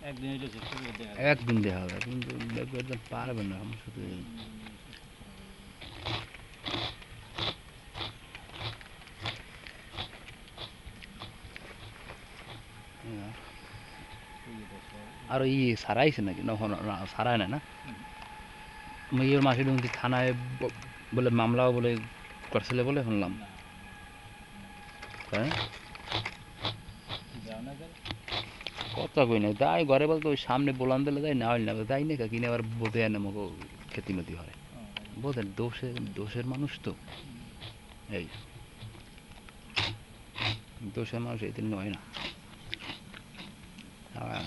একদিন। একদিন হবে, কিন্তু একদম পারবেন না শুধু। আর ই সারাইছে নাকি না সারায় না না মেয়ের মাসে মধ্যে থানায় বলে মামলাও বলে করছিলে বলে শুনলাম হ্যাঁ। কথা কই না তাই ঘরে বলতো ওই সামনে বোলান দিলে তাই না হইল না তাই না কিনে আবার বোধে আনে মতো খেতিমতি হয়। ও, বোধের দোষে দোষের মানুষ তো। এই দোষের মানুষ এই নয় না। আহ,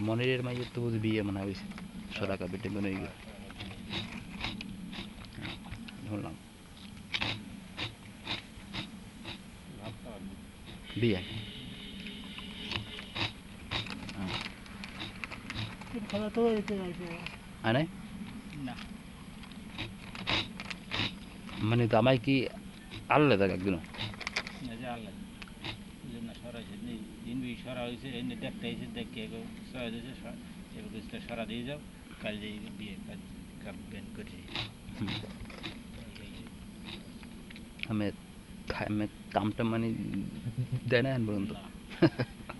মনিরের মাইয়ের তো বুঝি বিয়ে মনে হয়েছে সরাকা বেটে মনে হয়ে শুনলাম বিয়ে। তো আছে। না। মানে দামাই কি আল্লে দেখ একদিন না যে আল্লাহ। জন্য সরাইছে নেই দিন সরা হয়েছে এনে দেখতে হয়েছে দেখে সরা দিয়েছে এবার বলছে সরা দিয়ে যাও কাল যে বিয়ে কাজ বেন আমি দামটা মানে দেয় না এখন পর্যন্ত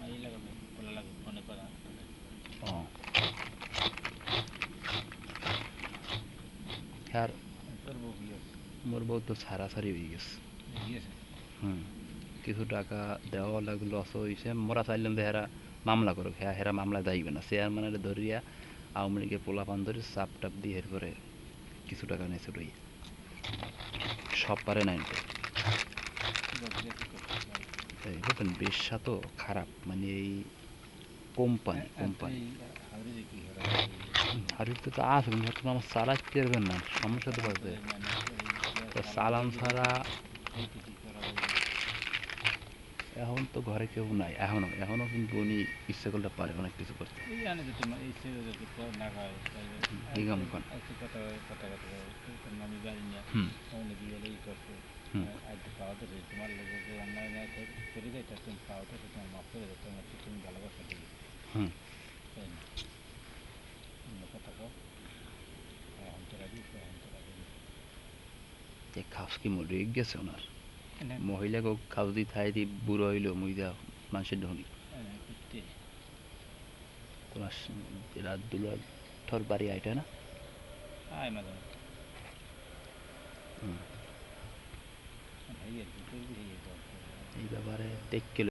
এই লাগাবে বলা লাগে ফোনে কথা ও আছে? মোর বউ তো সারাসারি হয়ে গেছে। হুম কিছু টাকা দেওয়া লাগল লস হয়েছে মোরা চাইলাম যে হেরা মামলা করুক। হ্যাঁ হেরা মামলা যাইবে না। চেয়ারম্যানের ধরিয়া আওয়ামী লীগের পোলা পান ধরে চাপ টাপ দিয়ে এরপরে কিছু টাকা নিয়ে ছুটই সব পারে না বুঝলেন বেশা তো খারাপ। মানে এই কোম্পানি কোম্পানি। হারিতে তো আছে কিন্তু এখন আমার চালাতে পারবেন না সমস্যা তো তো চালান ছাড়া এখন তো ঘরে কেউ নাই এখনও এখনও কিন্তু উনি ইচ্ছে করলে পারে অনেক কিছু করতে। এই যে খাস কি মরে গেছে ওনার মহিলাকে খাস দি থাই দি বুড়ো হইল মুইদা মানুষের ধনী তোমার রাত দুলা ঠর বাড়ি আইটা না আয় মাঝে এই ব্যাপারে দেখকে